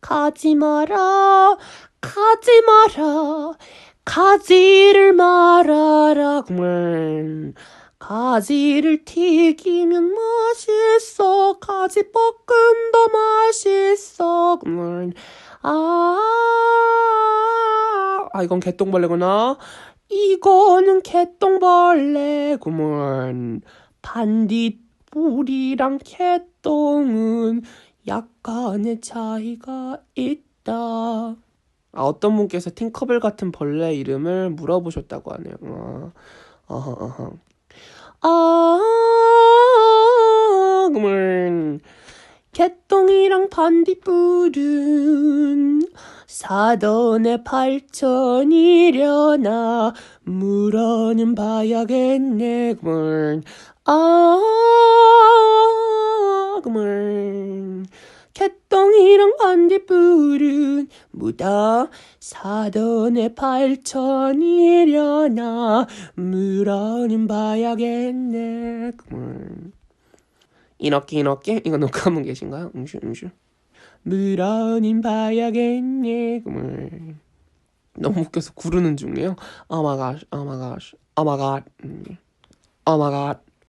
가지 마라 가지 마라 가지를 말아라. 그만 가지를 튀기면 맛있어 가지 볶음도 맛있어. 그만 아, 아 이건 개똥벌레구나. 이거는 개똥벌레구먼 반딧불이랑 개똥은 약간의 차이가 있다. 아, 어떤 분께서 팅커벨 같은 벌레 이름을 물어보셨다고 하네요. 어, 어허, 어허. 아, 그러면 개똥이랑 반딧불은 사돈의 발전이려나 물어는 봐야겠네 그만 아 그만 개똥 이랑 반딧불은 무다 사돈의 발전이려나 물어는 봐야겠네. 이렇게 이렇게? 이거 녹화하면 계신가요? 음슈 음슈. 물어는 봐야겠네. 너무 웃겨서 구르는 중이에요. Oh my gosh, oh my